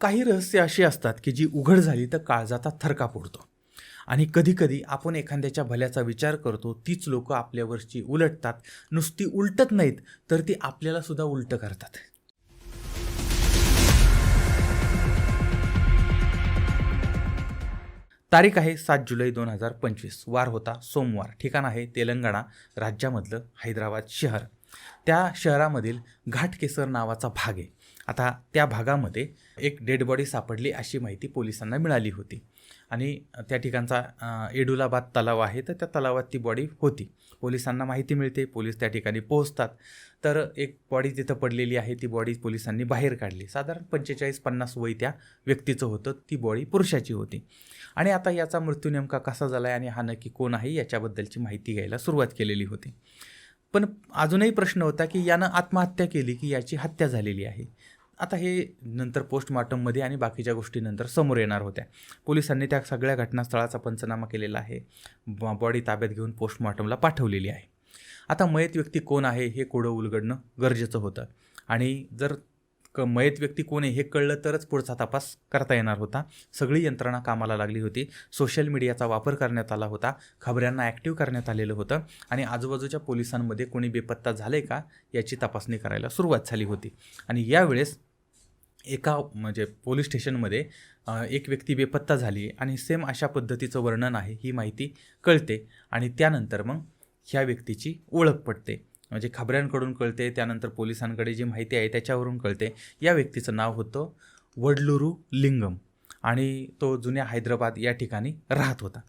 काही रहस्य अशी असतात की जी उघड झाली तर काळजाचा थरका फोडतो आणि कधीकधी आपण एखाद्याच्या भल्याचा विचार करतो तीच लोकं आपल्यावरची उलटतात नुसती उलटत नाहीत तर ती आपल्यालासुद्धा उलटं करतात. तारीख आहे सात जुलै दोन हजार पंचवीस. वार होता सोमवार. ठिकाण आहे तेलंगणा राज्यामधलं हैदराबाद शहर. त्या शहरामधील घाटकेसर नावाचा भाग आहे. आता त्या भागामध्ये एक डेड बॉडी सापडली अशी माहिती पोलिसांना मिळाली होती. आणि त्या ठिकाणचा एडुलाबाद तलाव आहे तर त्या तलावात ती बॉडी होती. पोलिसांना माहिती मिळते पोलीस त्या ठिकाणी पोहोचतात. तर एक बॉडी तिथं पडलेली आहे ती बॉडी पोलिसांनी बाहेर काढली. साधारण पंचेचाळीस पन्नास वय त्या व्यक्तीचं होतं ती बॉडी पुरुषाची होती. आणि आता याचा मृत्यू नेमका कसा झाला आहे आणि हा नक्की कोण आहे याच्याबद्दलची माहिती घ्यायला सुरुवात केलेली होती. पण अजूनही प्रश्न होता की यानं आत्महत्या केली की याची हत्या झालेली आहे? आता हे नंतर पोस्टमॉर्टममध्ये आणि बाकीच्या गोष्टीनंतर समोर येणार होत्या. पोलिसांनी त्या सगळ्या घटनास्थळाचा पंचनामा केलेला आहे. बॉडी ताब्यात घेऊन पोस्टमॉर्टमला पाठवलेली आहे. आता मयत व्यक्ती कोण आहे हे कोडं उलगडणं गरजेचं होतं? आणि जर क मयत व्यक्ती कोण आहे हे कळलं तरच पुढचा तपास करता येणार होता. सगळी यंत्रणा कामाला लागली होती. सोशल मीडियाचा वापर करण्यात आला होता. खबऱ्यांना ॲक्टिव्ह करण्यात आलेलं होतं. आणि आजूबाजूच्या पोलिसांमध्ये कोणी बेपत्ता झाले का याची तपासणी करायला सुरुवात झाली होती. आणि यावेळेस एका म्हणजे पोलीस स्टेशनमध्ये एक व्यक्ती बेपत्ता झाली आणि सेम अशा पद्धतीचं वर्णन आहे ही माहिती कळते आणि त्यानंतर मग ह्या व्यक्तीची ओळख पडते म्हणजे खबऱ्यांकडून कळते त्यानंतर पोलिसांकडे जी माहिती आहे त्याच्यावरून कळते. या व्यक्तीचं नाव होतं वडलुरू लिंगम. आणि तो जुन्या हैदराबाद या ठिकाणी राहत होता.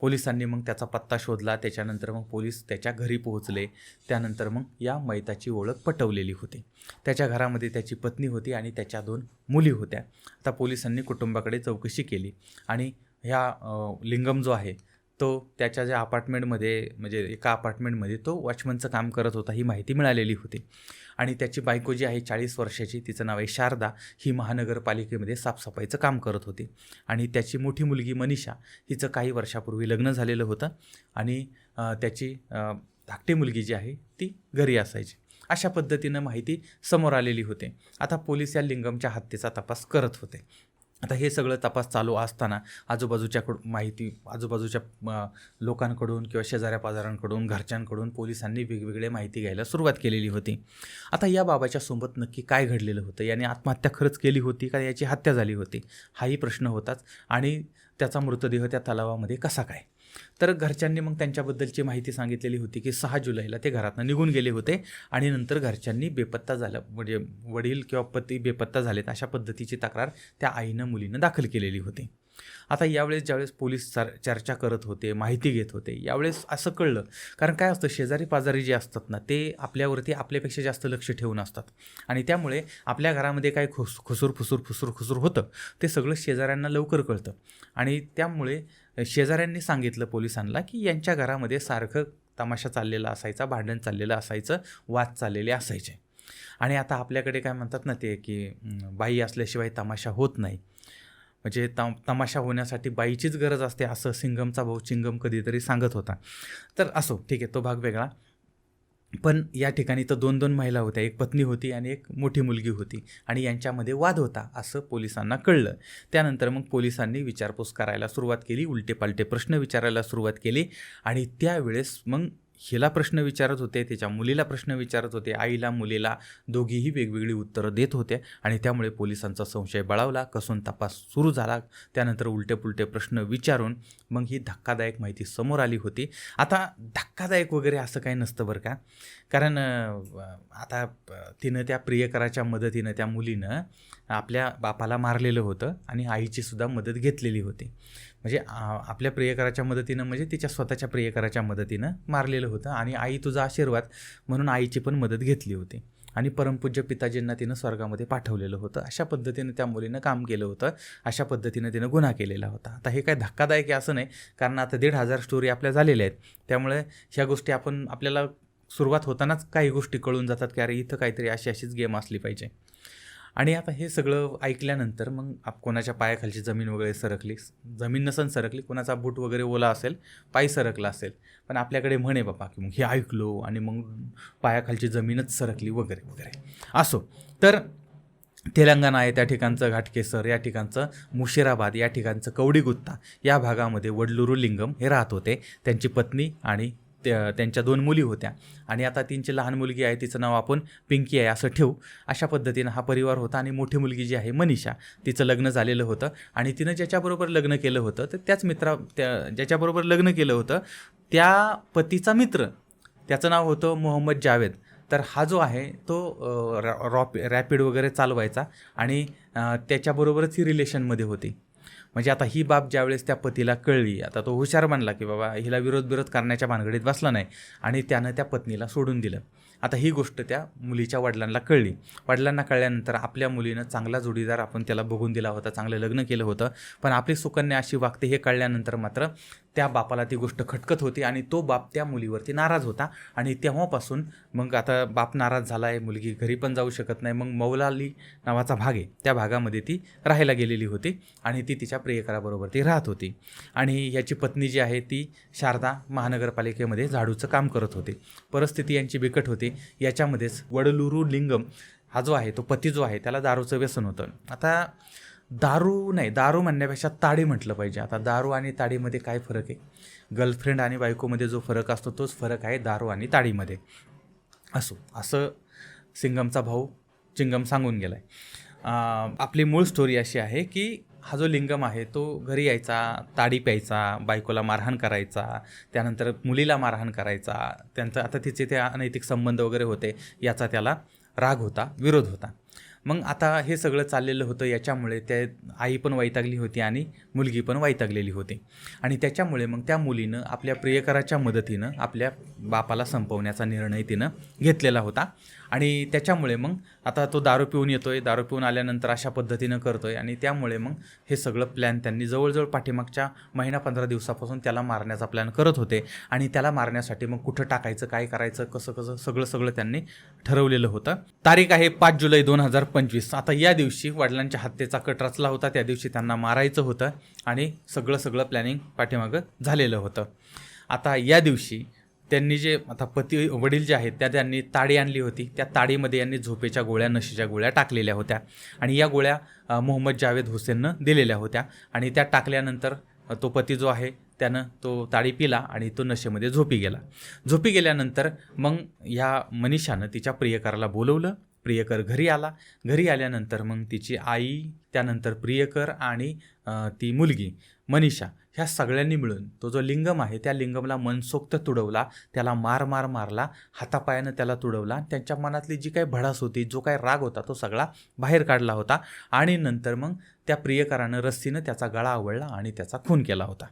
पोलिसांनी मग त्याचा पत्ता शोधला. त्याच्यानंतर मग पोलीस त्याच्या घरी पोहोचले. त्यानंतर मग या मैताची ओळख पटवलेली होती. त्याच्या घरामध्ये त्याची पत्नी होती आणि त्याच्या दोन मुली होत्या. आता पोलिसांनी कुटुंबाकडे चौकशी केली आणि ह्या लिंगम जो आहे तो त्याच्या ज्या अपार्टमेंटमध्ये म्हणजे एका अपार्टमेंटमध्ये तो वॉचमनचं काम करत होता ही माहिती मिळालेली होती. आणि त्याची बायको जी आहे चाळीस वर्षाची तिचं नाव आहे शारदा. ही महानगरपालिकेमध्ये साफसफाईचं काम करत होती. आणि त्याची मोठी मुलगी मनीषा हिचं काही वर्षापूर्वी लग्न झालेलं होतं. आणि त्याची धाकटी मुलगी जी आहे ती घरी असायची. अशा पद्धतीनं माहिती समोर आलेली होते. आता पोलीस या लिंगमच्या हत्येचा तपास करत होते. आता हे सगळं तपास चालू असताना आजूबाजूच्याकडून माहिती आजूबाजूच्या लोकांकडून किंवा शेजाऱ्या पाजाऱ्यांकडून घरच्यांकडून पोलिसांनी वेगवेगळे माहिती घ्यायला सुरुवात केलेली होती. आता या बाबाच्या सोबत नक्की काय घडलेलं होतं? याने आत्महत्या खरंच केली होती का? याची हत्या झाली होती? हाही प्रश्न होताच. आणि त्याचा मृतदेह त्या तलावामध्ये कसा काय? तर घरच्यांनी मग त्यांच्याबद्दलची माहिती सांगितलेली होती की सहा जुलैला ते घरातनं निघून गेले होते आणि नंतर घरच्यांनी बेपत्ता झालं म्हणजे वडील किंवा पती बेपत्ता झालेत अशा पद्धतीची तक्रार त्या आईनं मुलीनं दाखल केलेली होती. आता यावेळेस ज्यावेळेस पोलीस चर चर्चा करत होते माहिती घेत होते यावेळेस असं कळलं. कारण काय असतं शेजारी पाजारी जे असतात ना ते आपल्यावरती आपल्यापेक्षा जास्त लक्ष ठेवून असतात. आणि त्यामुळे आपल्या घरामध्ये काय खुस खुसूर फुसूर फुसूर खुसूर होतं. ते सगळं शेजाऱ्यांना लवकर कळतं. आणि त्यामुळे शेजाऱ्यांनी सांगितलं पोलिसांना की यांच्या घरामध्ये सारखं तमाशा चाललेला असायचा भांडण चाललेलं असायचं वाद चाललेले असायचे. आणि आता आपल्याकडे काय म्हणतात ना ते की बाई असल्याशिवाय तमाशा होत नाही. म्हणजे तम तमाशा होण्यासाठी बाईचीच गरज असते असं सिंगमचा भाऊ चिंगम कधीतरी सांगत होता. तर असो ठीक आहे तो भाग वेगळा. पण या ठिकाणी तर दोन दोन महिला होत्या. एक पत्नी होती आणि एक मोठी मुलगी होती आणि यांच्यामध्ये वाद होता असं पोलिसांना कळलं. त्यानंतर मग पोलिसांनी विचारपूस करायला सुरुवात केली उलटे पालटे प्रश्न विचारायला सुरुवात केली आणि त्यावेळेस मग हिला प्रश्न विचारत होते त्याच्या मुलीला प्रश्न विचारत होते आईला मुलीला दोघीही वेगवेगळी उत्तरं देत होते आणि त्यामुळे पोलिसांचा संशय बळावला. कसून तपास सुरू झाला. त्यानंतर उलटे पुलटे प्रश्न विचारून मग ही धक्कादायक माहिती समोर आली होती. आता धक्कादायक वगैरे असं काही नसतं बरं का. कारण आता तिनं त्या प्रियकराच्या मदतीनं त्या मुलीनं आपल्या बापाला मारलेलं होतं आणि आईची सुद्धा मदत घेतलेली होती. म्हणजे आ- आपल्या प्रियकराच्या मदतीनं म्हणजे तिच्या स्वतःच्या प्रियकराच्या मदतीनं मारलेलं होतं आणि आई तुझा आशीर्वाद म्हणून आईची पण मदत घेतली होती. आणि परमपूज्य पिताजींना तिनं स्वर्गामध्ये पाठवलेलं होतं. अशा पद्धतीनं त्या मुलीनं काम केलं होतं. अशा पद्धतीनं तिनं गुन्हा केलेला होता. आता हे काय धक्कादायक आहे असं नाही कारण आता दीड हजार स्टोरी आपल्या झालेल्या आहेत. त्यामुळे ह्या गोष्टी आपण आपल्याला सुरुवात होतानाच काही गोष्टी कळून जातात की अरे इथं काहीतरी अशी अशीच गेम असली पाहिजे. आणि आता हे सगळं ऐकल्यानंतर मग आप कोणाच्या पायाखालची जमीन वगैरे सरकली जमीन नसन सरकली कोणाचा बूट वगैरे ओला असेल पाय सरकला असेल. पण आपल्याकडे म्हणे बाबा की मग हे ऐकलो आणि मग पायाखालची जमीनच सरकली वगैरे वगैरे. असो. तर तेलंगणा आहे त्या ठिकाणचं घाटकेसर या ठिकाणचं मुशिराबाद या ठिकाणचं कवडीगुत्ता या भागामध्ये वडलुरू लिंगम हे राहत होते. त्यांची पत्नी आणि त्या त्यांच्या दोन मुली होत्या. आणि आता त्यांची लहान मुलगी आहे तिचं नाव आपण पिंकी आहे असं ठेवू. अशा पद्धतीनं हा परिवार होता आणि मोठी मुलगी जी आहे मनीषा तिचं लग्न झालेलं होतं. आणि तिनं ज्याच्याबरोबर लग्न केलं होतं तर त्याच मित्रा त्या ज्याच्याबरोबर लग्न केलं होतं त्या पतीचा मित्र त्याचं नाव होतं मोहम्मद जावेद. तर हा जो आहे तो रॉ रॉप रॅपिड वगैरे चालवायचा आणि त्याच्याबरोबरच ही रिलेशनमध्ये होती. म्हणजे आता ही बाब ज्यावेळेस त्या पतीला कळली आता तो हुशार बनला की बाबा हिला विरोध विरोध करण्याच्या भानगडीत बसला नाही आणि त्यानं त्या पत्नीला सोडून दिलं. आता ही गोष्ट त्या मुलीच्या वडिलांना कळली. वडिलांना कळल्यानंतर आपल्या मुलीनं चांगला जोडीदार आपण त्याला बघून दिला होता चांगलं लग्न केलं होतं. पण आपली सुकन्या अशी वागते हे कळल्यानंतर मात्र त्या बापाला ती गोष्ट खटकत होती आणि तो बाप त्या मुलीवरती नाराज होता. आणि तेव्हापासून मग आता बाप नाराज झाला आहे मुलगी घरी पण जाऊ शकत नाही. मग मौलाली नावाचा भाग आहे. त्या भागामध्ये ती राहायला गेलेली होती आणि ती तिच्या प्रियकराबरोबर ती राहत होती. आणि याची पत्नी जी आहे ती शारदा महानगरपालिकेमध्ये झाडूचं काम करत होती. परिस्थिती यांची बिकट होती. याच्यामध्येच वडलुरू लिंगम हा जो आहे तो पती जो आहे त्याला दारूचं व्यसन होतं. आता दारू नाही दारू म्हणण्यापेक्षा ताडी म्हटलं पाहिजे. आता दारू आणि ताडीमध्ये काय फरक आहे? गर्लफ्रेंड आणि बायकोमध्ये जो फरक असतो तोच फरक आहे दारू आणि ताडीमध्ये. असो असं सिंगमचा भाऊ चिंगम सांगून गेला आहे आपली मूळ स्टोरी अशी आहे की हा जो लिंगम आहे तो घरी यायचा ताडी प्यायचा बायकोला मारहाण करायचा त्यानंतर मुलीला मारहाण करायचा त्यांचं आता तिचे ते अनैतिक संबंध वगैरे होते याचा त्याला राग होता विरोध होता. मग आता हे सगळं चाललेलं होतं याच्यामुळे त्या आई पण वैतागली होती आणि मुलगी पण वैतागलेली होती. आणि त्याच्यामुळे मग त्या मुलीनं आपल्या प्रियकराच्या मदतीनं आपल्या बापाला संपवण्याचा निर्णय तिनं घेतलेला होता. आणि त्याच्यामुळे मग आता तो दारू पिऊन येतो आहे दारू पिऊन आल्यानंतर अशा पद्धतीनं करतो आहे आणि त्यामुळे मग हे सगळं प्लॅन त्यांनी जवळजवळ पाठीमागच्या महिना पंधरा दिवसापासून त्याला मारण्याचा प्लॅन करत होते. आणि त्याला मारण्यासाठी मग कुठं टाकायचं काय करायचं कसं कसं सगळं सगळं त्यांनी ठरवलेलं होतं. तारीख आहे पाच जुलै दोन हजार पंचवीस. आता या दिवशी वडिलांच्या हत्येचा कट रचला होता. त्या दिवशी त्यांना मारायचं होतं आणि सगळं सगळं प्लॅनिंग पाठीमागं झालेलं होतं. आता या दिवशी त्यांनी जे आता पती वडील जे आहेत त्या त्यांनी ताडी आणली होती. त्या ताडीमध्ये यांनी झोपेच्या गोळ्या नशेच्या गोळ्या टाकलेल्या होत्या. आणि या गोळ्या मोहम्मद जावेद हुसेननं दिलेल्या होत्या. आणि त्या टाकल्यानंतर तो पती जो आहे त्यानं तो ताडी पिला आणि तो नशेमध्ये झोपी गेला. झोपी गेल्यानंतर मग ह्या मनीषानं तिच्या प्रियकराला बोलवलं. प्रियकर घरी आला. घरी आल्यानंतर मग तिची आई त्यानंतर प्रियकर आणि ती मुलगी मनीषा ह्या सगळ्यांनी मिळून तो जो लिंगम आहे त्या लिंगमला मनसोक्त तुडवला. त्याला मार मार मारला. हातापायानं त्याला तुडवला. त्यांच्या मनातली जी काही भडास होती जो काही राग होता तो सगळा बाहेर काढला होता. आणि नंतर मग त्या प्रियकरानं रस्सीनं त्याचा गळा आवळला आणि त्याचा खून केला होता.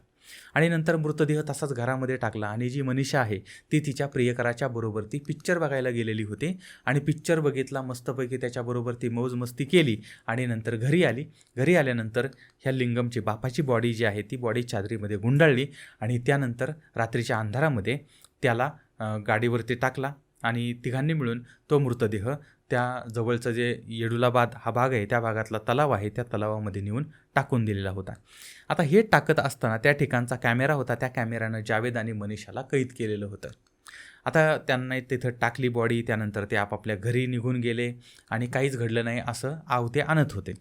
आणि नंतर मृतदेह तसाच घरामध्ये टाकला आणि जी मनीषा आहे ती तिच्या प्रियकराच्या बरोबर ती पिक्चर बघायला गेलेली होती आणि पिक्चर बघितला मस्तपैकी त्याच्याबरोबर ती मौज मस्ती केली आणि नंतर घरी आली. घरी आल्यानंतर ह्या लिंगमची बापाची बॉडी जी आहे ती बॉडी चादरीमध्ये गुंडाळली आणि त्यानंतर रात्रीच्या अंधारामध्ये त्याला गाडीवरती टाकला आणि तिघांनी मिळून तो मृतदेह त्या जवळचं जे येडुलाबाद हा भाग आहे त्या भागातला तलाव आहे त्या तलावामध्ये नेऊन टाकून दिलेला होता. आता हे टाकत असताना त्या ठिकाणचा कॅमेरा होता. त्या कॅमेऱ्यानं जावेद आणि मनीषाला कैद केलेलं होतं. आता त्यांना तिथं टाकली बॉडी त्यानंतर ते आपापल्या घरी निघून गेले आणि काहीच घडलं नाही असं आवते आणत होते.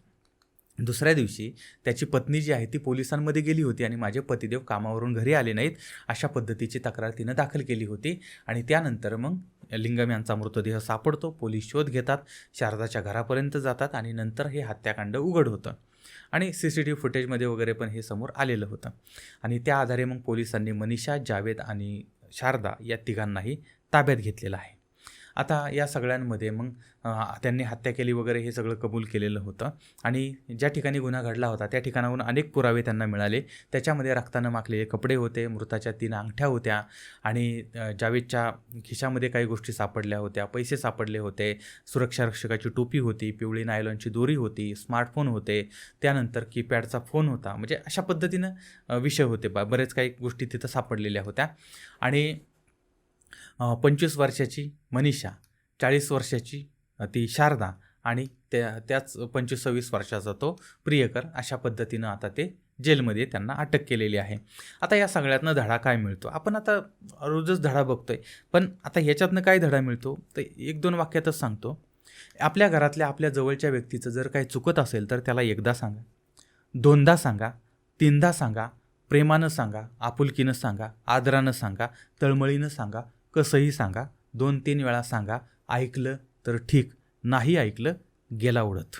दुसऱ्या दिवशी त्याची पत्नी जी आहे ती पोलिसांमध्ये गेली होती आणि माझे पतिदेव कामावरून घरी आले नाहीत अशा पद्धतीची तक्रार तिनं दाखल केली होती आणि त्यानंतर मग लिंगम यांचा मृतदेह सापडतो. पोलीस शोध घेतात. शारदाच्या घरापर्यंत जातात आणि नंतर हे हत्याकांड उघड होतं. आणि सी सी टी व्ही फुटेजमध्ये वगैरे पण हे समोर आलेलं होतं. आणि त्या आधारे मग पोलिसांनी मनीषा जावेद आणि शारदा या तिघांनाही ताब्यात घेतलेलं आहे. आता या सगळ्यांमध्ये मग त्यांनी हत्या केली वगैरे हे सगळं कबूल केलेलं होतं. आणि ज्या ठिकाणी गुन्हा घडला होता त्या ठिकाणाहून अनेक पुरावे त्यांना मिळाले. त्याच्यामध्ये रक्तानं माखलेले कपडे होते मृताच्या तीन अंगठ्या होत्या आणि जावेदच्या खिशामध्ये काही गोष्टी सापडल्या होत्या. पैसे सापडले होते सुरक्षा रक्षकाची टोपी होती पिवळी नायलॉनची दोरी होती स्मार्टफोन होते त्यानंतर कीपॅडचा फोन होता. म्हणजे अशा पद्धतीनं विषय होते. बा बरेच काही गोष्टी तिथं सापडलेल्या होत्या. आणि पंचवीस वर्षाची मनीषा चाळीस वर्षाची ती शारदा आणि त्या त्याच पंचवीस सव्वीस वर्षाचा तो प्रियकर अशा पद्धतीनं आता ते जेलमध्ये त्यांना अटक केलेली आहे. आता या सगळ्यातनं धडा काय मिळतो? आपण आता रोजच धडा बघतोय पण आता ह्याच्यातनं काय धडा मिळतो? तर एक दोन वाक्यातच सांगतो. आपल्या घरातल्या आपल्या जवळच्या व्यक्तीचं जर काही चुकत असेल तर त्याला एकदा सांगा. दोनदा सांगा तीनदा सांगा प्रेमानं सांगा आपुलकीनं सांगा आदरानं सांगा तळमळीनं सांगा कसंही सांगा दोन तीन वेळा सांगा ऐकलं तर ठीक नाही ऐकलं गेला उडत.